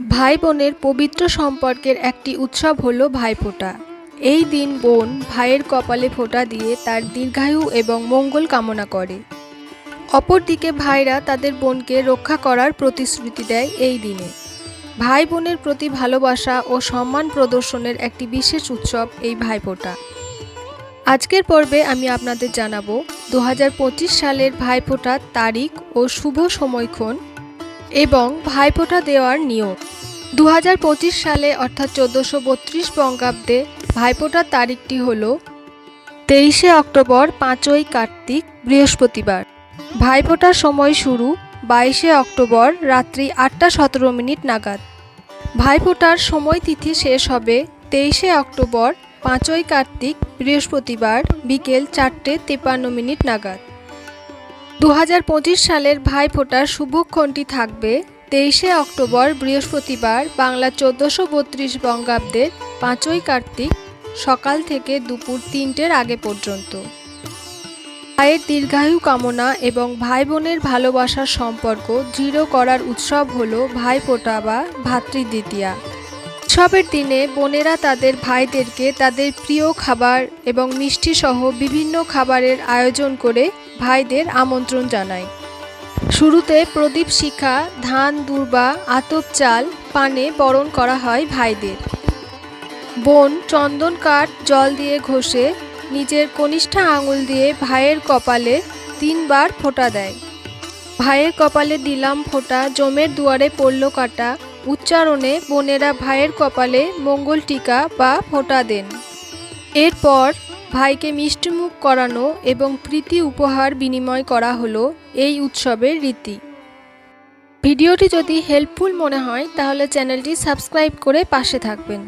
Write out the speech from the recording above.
ভাই বোনের পবিত্র সম্পর্কের একটি উৎসব হলো ভাইফোঁটা। এই দিন বোন ভাইয়ের কপালে ফোঁটা দিয়ে তার দীর্ঘায়ু এবং মঙ্গল কামনা করে। অপরদিকে ভাইরা তাদের বোনকে রক্ষা করার প্রতিশ্রুতি দেয় এই দিনে। ভাই বোনের প্রতি ভালোবাসা ও সম্মান প্রদর্শনের একটি বিশেষ উৎসব এই ভাইফোঁটা। আজকের পর্বে আমি আপনাদের জানাব দু হাজার পঁচিশ সালের ভাইফোঁটার তারিখ ও শুভ সময়ক্ষণ এবং ভাইফোঁটা দেওয়ার নিয়ম। দু হাজার পঁচিশ সালে অর্থাৎ চোদ্দোশো বত্রিশ বঙ্গাব্দে ভাইফোঁটার তারিখটি হল তেইশে অক্টোবর পাঁচই কার্তিক, বৃহস্পতিবার। ভাইফোঁটার সময় শুরু বাইশে অক্টোবর রাত্রি আটটা সতেরো মিনিট নাগাদ। ভাইফোঁটার সময় তিথি শেষ হবে তেইশে অক্টোবর পাঁচই কার্তিক, বৃহস্পতিবার বিকেল চারটে তেপান্ন মিনিট নাগাদ। দু হাজার পঁচিশ সালের ভাইফোঁটার শুভক্ষণটি থাকবে তেইশে অক্টোবর বৃহস্পতিবার বাংলা চোদ্দোশো বত্রিশ বঙ্গাব্দের পাঁচই কার্তিক সকাল থেকে দুপুর তিনটের আগে পর্যন্ত। ভাইয়ের দীর্ঘায়ু কামনা এবং ভাই বোনের ভালোবাসার সম্পর্ক দৃঢ় করার উৎসব হল ভাইফোঁটা বা ভাতৃদ্বিতীয়া উৎসবের দিনে বোনেরা তাদের ভাইদেরকে তাদের প্রিয় খাবার এবং মিষ্টি সহ বিভিন্ন খাবারের আয়োজন করে ভাইদের আমন্ত্রণ জানায়। শুরুতে প্রদীপ শিখা, ধান, দুর্বা, আতপ চাল, পানে বরণ করা হয় ভাইদের। বোন চন্দন কাঠ, জল দিয়ে ঘষে নিজের কনিষ্ঠা আঙুল দিয়ে ভাইয়ের কপালে তিনবার ফোঁটা দেয়। ভাইয়ের কপালে দিলাম ফোঁটা, জমের দুয়ারে পড়ল কাটা উচ্চারণে বোনেরা ভাইয়ের কপালে মঙ্গল টিকা বা ফোঁটা দেন। এরপর ভাইকে মিষ্টিমুখ করানো এবং প্রীতি উপহার বিনিময় করা হলো এই উৎসবের রীতি। ভিডিওটি যদি হেল্পফুল মনে হয়, তাহলে চ্যানেলটি সাবস্ক্রাইব করে পাশে থাকবেন।